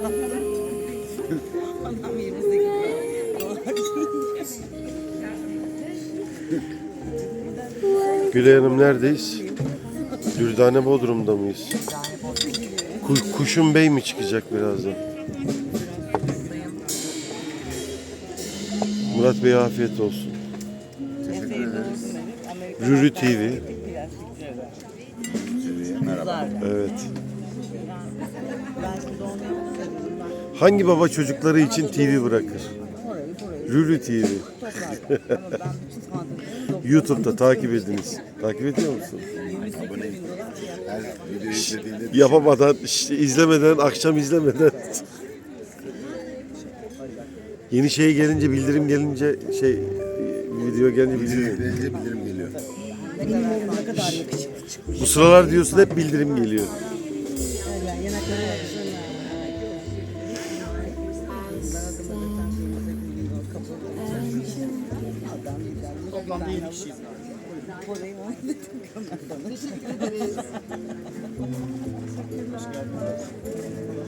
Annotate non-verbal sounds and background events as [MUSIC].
Adam yerimizdeki Gülay Hanım neredeyiz? Dürdane Bodrum'da mıyız? Ku- Kuşun Bey mi çıkacak birazdan? Murat Bey afiyet olsun. Rürü TV. Merhaba. Evet. Hangi baba çocukları için TV bırakır? Rürü TV. [LAUGHS] YouTube'da takip ediniz. Takip ediyor musun? 28 bin dolar fiyat. Her videoyu izlediğinde Yapamadan, işte izlemeden, akşam izlemeden. Yeni şey gelince, bildirim gelince, şey video gelince bildirim. izleyince bildirim geliyor. Bu sıralar diyorsun hep bildirim geliyor. Toplamda 7 kişiyiz. Orayı oynadık. [LAUGHS]